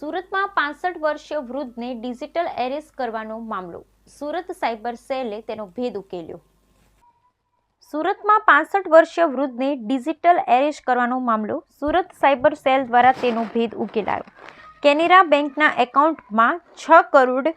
સુરતમાં પાસઠ વર્ષીય વૃદ્ધને ડિજિટલ એરેસ કરવાનો મામલો. સુરત સાયબર સેલે તેનો ભેદ ઉકેલ્યો. સુરતમાં પાસઠ વર્ષીય વૃદ્ધને ડિજિટલ એરેસ કરવાનો મામલો સુરત સાયબર સેલ દ્વારા તેનો ભેદ ઉકેલાયો. કેનેરા બેંકના એકાઉન્ટમાં છ કરોડ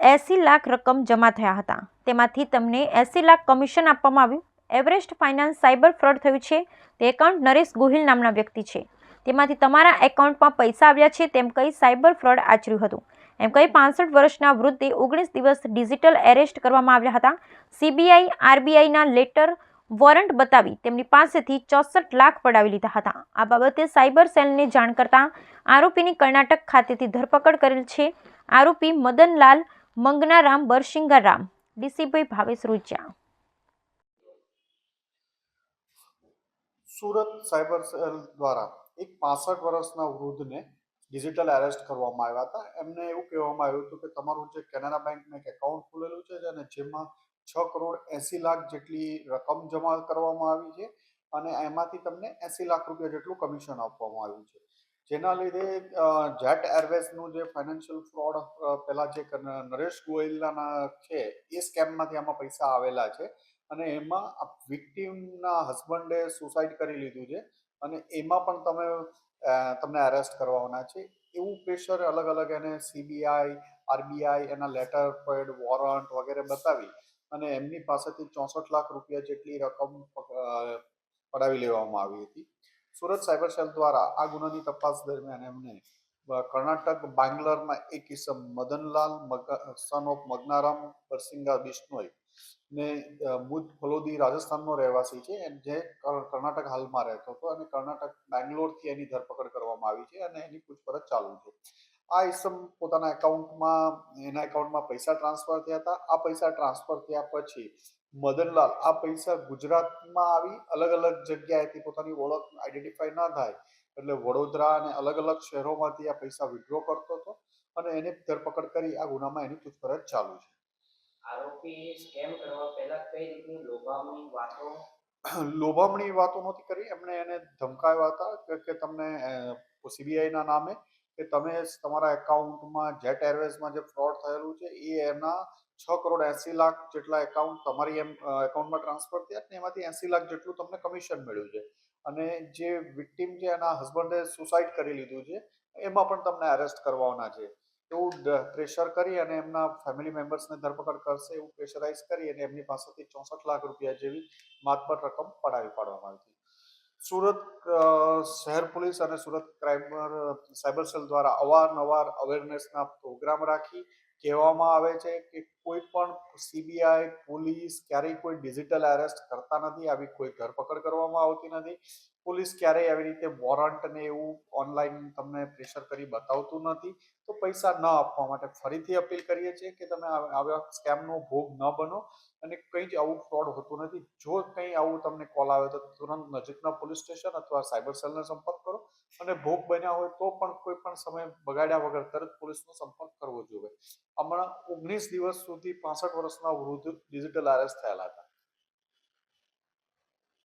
એંસી લાખ રકમ જમા થયા હતા. તેમાંથી તમને એંસી લાખ કમિશન આપવામાં આવ્યું. એવરેસ્ટ ફાઇનાન્સ સાયબર ફ્રોડ થયું છે. તે એકાઉન્ટ નરેશ ગોહિલ નામના વ્યક્તિ છે. તેમાંથી તમારા એકાઉન્ટમાં પૈસા આવ્યા છે તેમ કહી સાયબર ફ્રોડ આચર્યું હતું. એમ કહી પાંસઠ વર્ષના વૃદ્ધે ઓગણીસ દિવસ ડિજિટલ એરેસ્ટ કરવામાં આવ્યા હતા. સીબીઆઈ, આરબીઆઈના લેટર, વોરંટ બતાવી તેમની પાસેથી ચોસઠ લાખ પડાવી લીધા હતા. આ બાબતે સાયબર સેલને જાણ કરતાં આરોપીની કર્ણાટક ખાતેથી ધરપકડ કરેલ છે. આરોપી મદનલાલ મંગનારામ બરશિંગારામ. ડીસીભાઈ ભાવેશ રૂચિયા સુરત સાયબર સેલ દ્વારા એક પાસઠ વર્ષના વૃદ્ધને ડિજિટલ એરેસ્ટ કરવામાં આવ્યા હતા. એમને એવું કહેવામાં આવ્યું હતું કે તમારું જે કેનેરા બેંકમાં એક એકાઉન્ટ ખુલેલું છે અને જેમાં છ કરોડ એંસી લાખ જેટલી રકમ જમા કરવામાં આવી છે અને એમાંથી તમને એંસી લાખ રૂપિયા જેટલું કમિશન આપવામાં આવ્યું છે. જેના લીધે જેટ એરવેઝનું જે ફાઇનાન્શિયલ ફ્રોડ પહેલાં જે નરેશ ગોયલના છે, એ સ્કેમમાંથી આમાં પૈસા આવેલા છે અને એમાં વિક્ટીમના હસબન્ડે સુસાઇડ કરી લીધું છે. અને એમાં પણ તમે તમને અરેસ્ટ કરવાના છે. એવું પ્રેશર અલગ અલગ એને સીબીઆઈ આરબીઆઈ એના લેટર પેડ વોરંટ વગેરે બતાવી અને એમની પાસેથી ચોસઠ લાખ રૂપિયા જેટલી રકમ પડાવી લેવામાં આવી હતી. સુરત સાયબર સેલ દ્વારા આ ગુનાની તપાસ દરમિયાન એમને કર્ણાટક, બાંગ્લોરમાં એક કિસ્મ, મદનલાલ સન ઓફ મગનારામ બરસિંગા બિશ્નોઈ ને મુજ ફલોદી રાજસ્થાનનો રહેવાસી છે જે કર્ણાટક હાલમાં રહેતો હતો અને કર્ણાટક બેંગ્લોરથી એની ધરપકડ કરવામાં આવી છે અને એની પૂછપરછ ચાલુ છે. આ ઇસમ પોતાના એકાઉન્ટમાં, એના એકાઉન્ટમાં પૈસા ટ્રાન્સફર થયા હતા. આ પૈસા ટ્રાન્સફર થયા પછી મદનલાલ આ પૈસા ગુજરાતમાં આવી અલગ અલગ જગ્યાએથી પોતાની ઓળખ આઈડેન્ટિફાઈ ના થાય એટલે વડોદરા અને અલગ અલગ શહેરોમાંથી આ પૈસા વિડ્રો કરતો હતો અને એની ધરપકડ કરી આ ગુનામાં એની પૂછપરછ ચાલુ છે. આરોપી સ્કેમ કરવા? પહેલા કઈ રીતની લોભામણી વાતો? લોભામણી વાતો નહોતી કરી. એમણે એને ધમકાવ્યા હતા કે તમને સીબીઆઈના નામે કે તમે તમારા એકાઉન્ટમાં જેટ એરવેઝમાં જે ફ્રોડ થયેલું છે, એ એના છ કરોડ એંસી લાખ જેટલા એકાઉન્ટ તમારી એમ એકાઉન્ટમાં ટ્રાન્સફર થયા ને એમાંથી એંસી લાખ જેટલું તમને કમિશન મળ્યું છે. અને જે વિક્ટીમ છે એના હસબન્ડે સુસાઇડ કરી લીધું છે. એમાં પણ તમને અરેસ્ટ કરવાના છે. એવું પ્રેશર કરી અને એમના ફેમિલી મેમ્બર્સને ધરપકડ કરશે એવું પ્રેશરાઇઝ કરી અને એમની પાસેથી ચોસઠ લાખ રૂપિયા જેવી માતબર રકમ પડાવી પાડવામાં આવી હતી. સુરત શહેર પોલીસ અને સુરત ક્રાઇમ સાયબર સેલ દ્વારા અવારનવાર અવેરનેસના પ્રોગ્રામ રાખી કહેવામાં આવે છે કે કોઈ પણ સીબીઆઈ પોલીસ ક્યારેય કોઈ ડિજિટલ એરેસ્ટ કરતા નથી, આવી કોઈ ધરપકડ કરવામાં આવતી નથી. પોલીસ ક્યારેય આવી રીતે વોરંટ ને એવું ઓનલાઈન તમને પ્રેશર કરી બતાવતું નથી. તો પૈસા ન આપવા માટે ફરીથી અપીલ કરીએ છીએ કે તમે આવ- સ્કેમનો ભોગ ન બનો અને કંઈ જ આવું ફ્રોડ હોતું નથી. જો કંઈ આવું તમને કોલ આવે તો તુરંત નજીકના પોલીસ સ્ટેશન અથવા સાયબર સેલનો સંપર્ક કરો. અને ભોગ બન્યા હોય તો પણ કોઈ પણ સમય બગાડ્યા વગર તરત પોલીસનો સંપર્ક કરવો જોઈએ. હમણાં ઓગણીસ દિવસ સુધી પાસઠ વર્ષના વૃદ્ધ ડિજિટલ અરેસ્ટ થયેલા હતા.